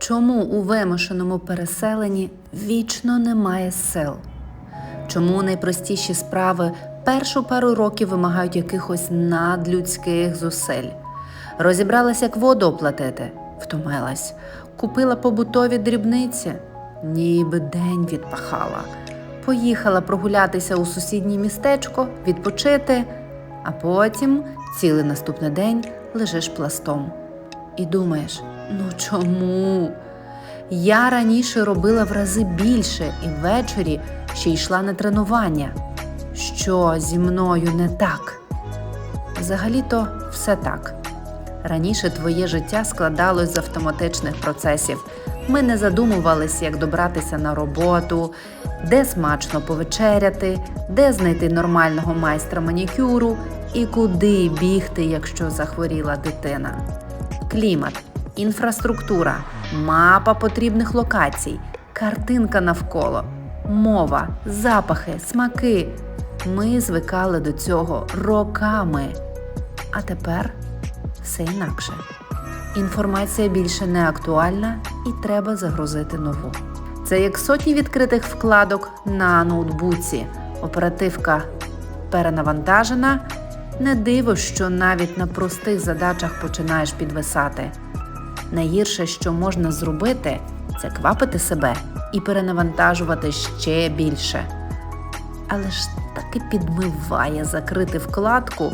Чому у вимушеному переселенні вічно немає сил? Чому найпростіші справи першу пару років вимагають якихось надлюдських зусиль? Розібралась, як воду оплатити, втомилась, купила побутові дрібниці, ніби день відпахала. Поїхала прогулятися у сусіднє містечко, відпочити, а потім цілий наступний день лежиш пластом. І думаєш, ну чому? Я раніше робила в рази більше і ввечері ще йшла на тренування. Що зі мною не так? Взагалі-то все так. Раніше твоє життя складалось з автоматичних процесів. Ми не задумувалися, як добратися на роботу, де смачно повечеряти, де знайти нормального майстра манікюру і куди бігти, якщо захворіла дитина. Клімат, інфраструктура, мапа потрібних локацій, картинка навколо, мова, запахи, смаки. Ми звикали до цього роками. А тепер все інакше. Інформація більше не актуальна і треба загрузити нову. Це як сотні відкритих вкладок на ноутбуці. Оперативка перенавантажена. Не диво, що навіть на простих задачах починаєш підвисати. Найгірше, що можна зробити, це квапити себе і перенавантажувати ще більше. Але ж таки підмиває закрити вкладку,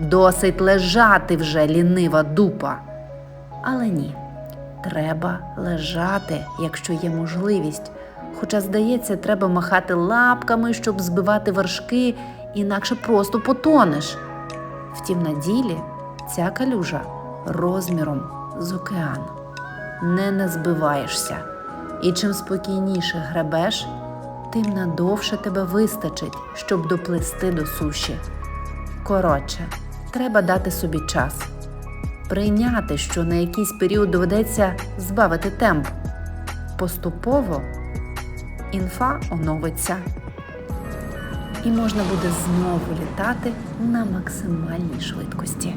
досить лежати вже лінива дупа. Але ні, треба лежати, якщо є можливість. Хоча, здається, треба махати лапками, щоб збивати вершки, інакше просто потонеш. Втім, на ділі ця калюжа розміром з океан. Не назбиваєшся. І чим спокійніше гребеш, тим надовше тебе вистачить, щоб доплисти до суші. Коротше, треба дати собі час. Прийняти, що на якийсь період доведеться збавити темп. Поступово інфа оновиться. І можна буде знову літати на максимальній швидкості.